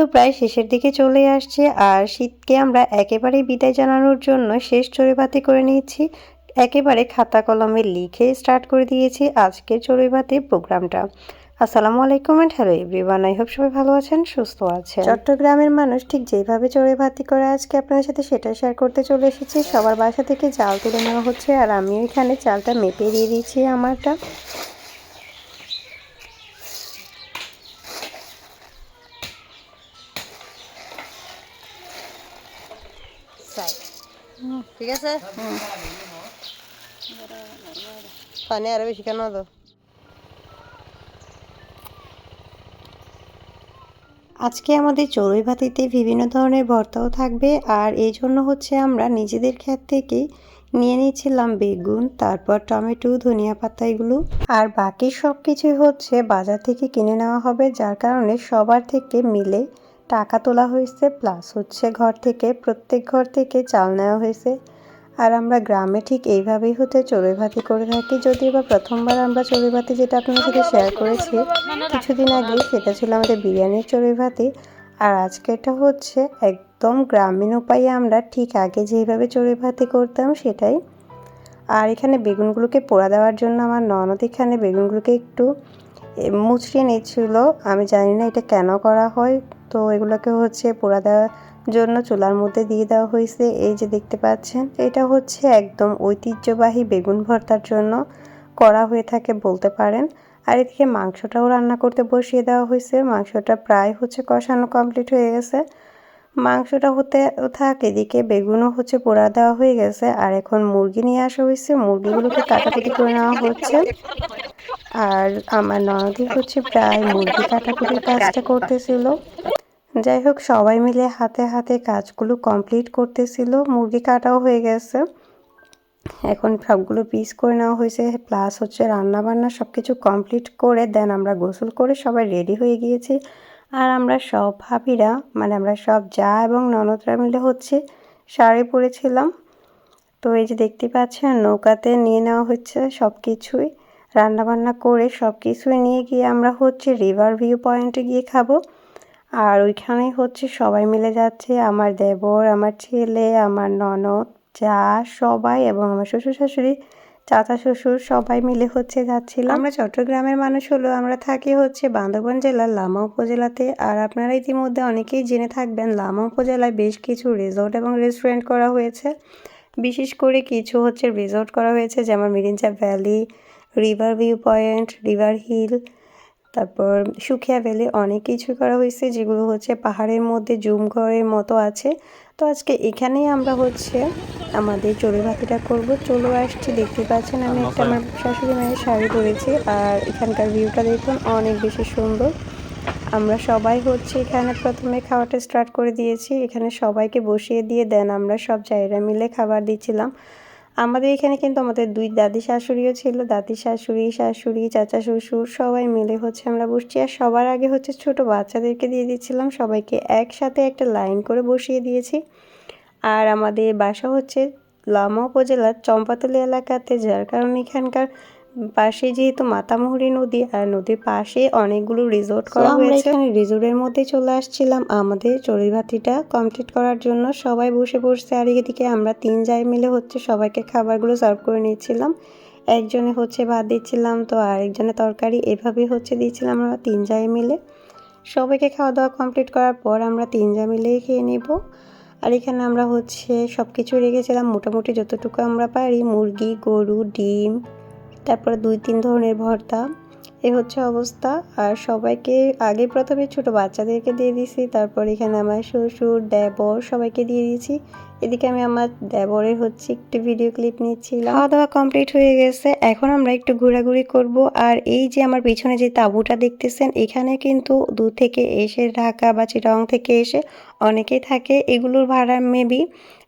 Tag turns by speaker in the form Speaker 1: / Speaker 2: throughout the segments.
Speaker 1: কিন্তু প্রায় শেষের দিকে চলে আসছে। আর শীতকে আমরা একেবারেই বিদায় জানানোর জন্য শেষ চড়ুইভাতি করে নিয়েছি। একেবারে খাতা কলমে লিখে স্টার্ট করে দিয়েছি আজকের চড়ুইভাতি প্রোগ্রামটা। আসসালামু আলাইকুম and hello everyone I hope সবাই ভালো আছেন, সুস্থ আছেন। চট্টগ্রামের মানুষ ঠিক যেভাবে চড়ে ভাতি করে আজকে আপনাদের সাথে সেটা শেয়ার করতে চলে এসেছি। সবার বাসা থেকে চাল তুলে নেওয়া হচ্ছে আর আমিও এখানে চালটা মেপে দিয়ে দিয়েছি আমারটা।
Speaker 2: ঠিক আছে? পানি আরও বেশি কেন তো
Speaker 1: আজকে আমাদের চড়ুই ভাতিতে বিভিন্ন ধরনের ভর্তাও থাকবে আর এই জন্য হচ্ছে আমরা নিজেদের ক্ষেত থেকে নিয়ে নিয়েছিলাম বেগুন তারপর টমেটো ধনিয়া পাতা এগুলো আর বাকি সব কিছুই হচ্ছে বাজার থেকে কিনে নেওয়া হবে যার কারণে সবার থেকে মিলে টাকা তোলা হয়েছে প্লাস হচ্ছে ঘর থেকে, প্রত্যেক ঘর থেকে চাল নেওয়া হয়েছে। আর আমরা গ্রামে ঠিক এইভাবেই হতে চড়ুই ভাতি করে থাকি। যদিও বা প্রথমবার আমরা চড়ুই ভাতি যেটা আপনাদের সাথে শেয়ার করেছি, কিছুদিন আগে সেটা ছিল আমাদের বিরিয়ানির চড়ুই ভাতি আর আজকেরটা হচ্ছে একদম গ্রামীণ উপায়ে আমরা ঠিক আগে যেভাবে চড়ুই ভাতি করতাম সেটাই। আর এখানে বেগুনগুলোকে পোড়া দেওয়ার জন্য আমার ননদ এখানে বেগুনগুলোকে একটু মুচড়িয়ে নিচ্ছিল। আমি জানি না এটা কেন করা হয়। তো এগুলোকে হচ্ছে পোড়া দেওয়ার জন্য চুলার মধ্যে দিয়ে দেওয়া হয়েছে। এই যে দেখতে পাচ্ছেন, এটা হচ্ছে একদম ঐতিহ্যবাহী বেগুন ভর্তার জন্য করা হয়ে থাকে বলতে পারেন। আর এদিকে মাংসটাও রান্না করতে বসিয়ে দেওয়া হয়েছে। মাংসটা প্রায় হচ্ছে কষানো কমপ্লিট হয়ে গেছে। মাংসটা হতে থাক, এদিকে বেগুনও হচ্ছে পোড়া দেওয়া হয়ে গেছে, আর এখন মুরগি নিয়ে আসা হয়েছে। মুরগিগুলোকে কাটাকুটি করে নেওয়া হচ্ছে। আর আমার ননদি হচ্ছে প্রায় মুরগি কাটাকুটির কাজটা করতেছিল। যাই হোক, সবাই মিলে হাতে হাতে কাজগুলো কমপ্লিট করতেছিল। মুরগি কাটাও হয়ে গেছে। এখন সবগুলো পিস করে নেওয়া হয়েছে। প্লাস হচ্ছে রান্না বান্না সব কিছু কমপ্লিট করে দেন আমরা গোসল করে সবাই রেডি হয়ে গিয়েছি। আর আমরা সব ভাবিরা মানে আমরা সব যা এবং ননদরা মিলে হচ্ছে শাড়ি পরেছিলাম। তো এই যে দেখতে পাচ্ছেন, নৌকাতে নিয়ে নেওয়া হচ্ছে সব কিছুই রান্নাবান্না করে সব কিছুই নিয়ে গিয়ে আমরা হচ্ছে রিভার ভিউ পয়েন্টে গিয়ে খাব। আর ওইখানে হচ্ছে সবাই মিলে যাচ্ছে, আমার দেবর, আমার ছেলে, আমার ননদ, যা, সবাই এবং আমার শ্বশুর শাশুড়ি চাচা, শ্বশুর সবাই মিলে হচ্ছে যাচ্ছিলাম। আমরা চট্টগ্রামের মানুষ হলো আমরা থাকি হচ্ছে বান্দরবান জেলার লামা উপজেলাতে। আর আপনারা ইতিমধ্যে অনেকেই জেনে থাকবেন, লামা উপজেলায় বেশ কিছু রিসোর্ট এবং রেস্টুরেন্ট করা হয়েছে। বিশেষ করে কিছু হচ্ছে রিসোর্ট করা হয়েছে, যেমন Mirinja valley, river view point river hill, তারপর সুখিয়া ভ্যালি, অনেক কিছু করা হয়েছে, যেগুলো হচ্ছে পাহাড়ের মধ্যে জুম ঘরের মতো আছে। তো আজকে এখানেই আমরা হচ্ছে আমাদের চড়ুই ভাতিটা করব। চলো আসছি দেখতে পাচ্ছেন আমি একটা আমার শাশুড়ি মায়ের শাড়ি পরেছি আর এখানকার ভিউটা দেখুন অনেক বেশি সুন্দর। আমরা সবাই হচ্ছে এখানে প্রথমে খাওয়াটা স্টার্ট করে দিয়েছি। এখানে সবাইকে বসিয়ে দিয়ে দেন আমরা সব জায়গা মিলে খাবার দিচ্ছিলাম। আমাদের এখানে কিন্তু আমাদের দুই দাদি শাশুড়িও ছিল দাদি শাশুড়ি শাশুড়ি চাচা শ্বশুর সবাই মিলে হচ্ছে আমরা বসছি। আর সবার আগে হচ্ছে ছোট বাচ্চাদেরকে দিয়ে দিচ্ছিলাম সবাইকে একসাথে একটা লাইন করে বসিয়ে দিয়েছি। আর আমাদের বাসা হচ্ছে লামা উপজেলার চম্পাতলি এলাকাতে যার কারণে এখানকার পাশে যেহেতু মাতামুহুরি নদী আর নদীর পাশে অনেকগুলো রিসোর্ট করা হয়েছে। এখানে রিসোর্টের মধ্যে চলে আসছিলাম। আমাদের চড়ুইভাতিটা কমপ্লিট করার জন্য সবাই বসে বসছে। আর এদিকে আমরা তিন জায় মিলে হচ্ছে সবাইকে খাবারগুলো সার্ভ করে নিচ্ছিলাম একজনে হচ্ছে ভাত দিচ্ছিলাম তো আরেকজনে তরকারি এভাবেই হচ্ছে দিচ্ছিলাম আমরা তিন জায় মিলে। সবাইকে খাওয়া দাওয়া কমপ্লিট করার পর আমরা তিন জায় মিলেই খেয়ে নিব। আর এখানে আমরা হচ্ছে সব কিছু রেখেছিলাম। মোটামুটি যতটুকু আমরা পারি, মুরগি, গরু, ডিম, তারপরে দুই তিন ধরনের ভর্তা। এ হচ্ছে অবস্থা। আর সবাইকে আগে প্রথমে ছোট বাচ্চাদেরকে দিয়ে দিয়েছি তারপর এখানে আমার শ্বশুর, দেবর সবাইকে দিয়ে দিয়েছি। এদিকে আমি আমার দেবরের হচ্ছে একটু ভিডিও ক্লিপ নিচ্ছিলাম। খাওয়া দাওয়া কমপ্লিট হয়ে গেছে। এখন আমরা একটু ঘোরাঘুরি করব। আর এই যে আমার পিছনে যে তাঁবুটা দেখতেছেন, এখানে কিন্তু দূর থেকে এসে ঢাকা বা চিটাং থেকে এসে অনেকেই থাকে, এগুলোর ভাড়া মেবি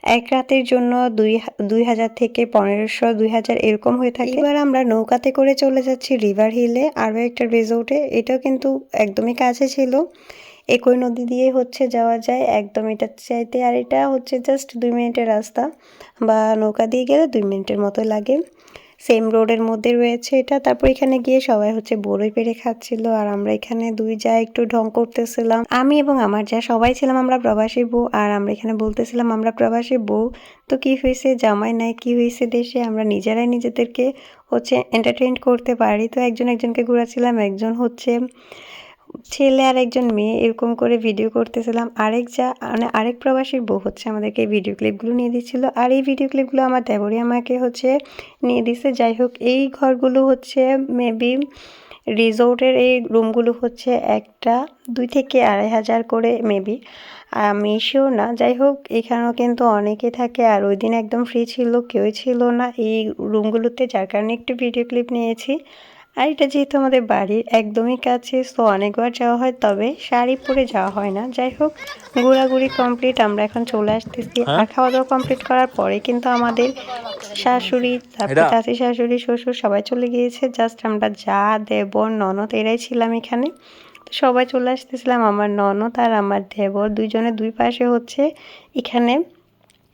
Speaker 1: এক রাতের জন্য দুই দুই হাজার থেকে পনেরোশো, দুই হাজার এরকম হয়ে থাকে। এবার আমরা নৌকাতে করে চলে যাচ্ছি রিভার হিলে আরও একটা রিসোর্টে এটাও কিন্তু একদমই কাছে ছিল। একই নদী দিয়ে হচ্ছে যাওয়া যায়। একদম এটা চাইতে আর এটা হচ্ছে জাস্ট দুই মিনিটের রাস্তা। বা নৌকা দিয়ে গেলে দুই মিনিটের মতো লাগে। সেম রোডের মধ্যে রয়েছে এটা। তারপর এখানে গিয়ে সবাই হচ্ছে বড়ই পেরে খাচ্ছিল আর আমরা এখানে দুই যা একটু ঢং করতেছিলাম। আমি এবং আমার যা সবাই ছিলাম আমরা প্রবাসী বউ আর আমরা এখানে বলতেছিলাম আমরা প্রবাসী বউ। তো কি হয়েছে? জামাই নাই, কি হয়েছে দেশে? আমরা নিজেরাই নিজেদেরকে হচ্ছে এন্টারটেন করতে পারি। তো একজন একজনকে ঘুরাচ্ছিলাম, একজন হচ্ছে ছেলে আর একজন মেয়ে এরকম করে ভিডিও করতেছিলাম। আরেক যা মানে আরেক প্রবাসীর বউ হচ্ছে আমাদেরকে এই ভিডিও ক্লিপগুলো নিয়ে দিচ্ছিল। আর এই ভিডিও ক্লিপগুলো আমার দেবরই আমাকে হচ্ছে নিয়ে দিছে। যাই হোক, এই ঘরগুলো হচ্ছে মেবি রিসোর্টের এই রুমগুলো হচ্ছে একটা, দুই থেকে আড়াই হাজার করে মেবি আমি শিওর না। যাই হোক, এখানেও কিন্তু অনেকে থাকে আর ওই দিন একদম ফ্রি ছিল, কেউই ছিল না এই রুমগুলোতে যার কারণে একটু ভিডিও ক্লিপ নিয়েছি। আর এটা যেহেতু আমাদের বাড়ির একদমই কাছে সো অনেকবার যাওয়া হয় তবে শাড়ি পরে যাওয়া হয় না। যাই হোক ঘোরাঘুরি কমপ্লিট আমরা এখন চলে আসতেছি। আর খাওয়া দাওয়া কমপ্লিট করার পরে কিন্তু আমাদের শাশুড়ি তারপর? চাচি শাশুড়ি শ্বশুর সবাই চলে গিয়েছে। জাস্ট আমরা যা দেবর ননদ এরাই ছিলাম এখানে। সবাই চলে আসতেছিলাম আমার ননদ আর আমার দেবর। দুইজনে দুই পাশে হচ্ছে এখানে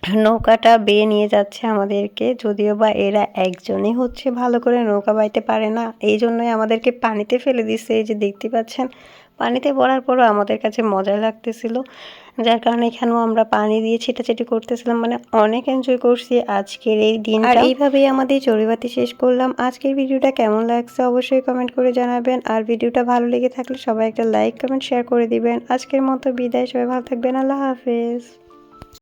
Speaker 1: নৌকাটা বেয়ে নিয়ে যাচ্ছে আমাদেরকে, যদিও বা এরা একজনই হচ্ছে ভালো করে নৌকা বাইতে পারে না। এই জন্যই আমাদেরকে পানিতে ফেলে দিচ্ছে। এই যে দেখতে পাচ্ছেন, পানিতে পড়ার পরও আমাদের কাছে মজা লাগতেছিল। যার কারণে এখানেও আমরা পানি দিয়ে ছিটাছিটি করতেছিলাম। মানে অনেক এনজয় করছি আজকের এই দিন আর এইভাবেই আমাদের চড়িবাতি শেষ করলাম। আজকের ভিডিওটা কেমন লাগছে অবশ্যই কমেন্ট করে জানাবেন। আর ভিডিওটা ভালো লেগে থাকলে সবাই একটা লাইক কমেন্ট শেয়ার করে দিবেন। আজকের মতো বিদায়। সবাই ভালো থাকবেন। আল্লাহ হাফেজ।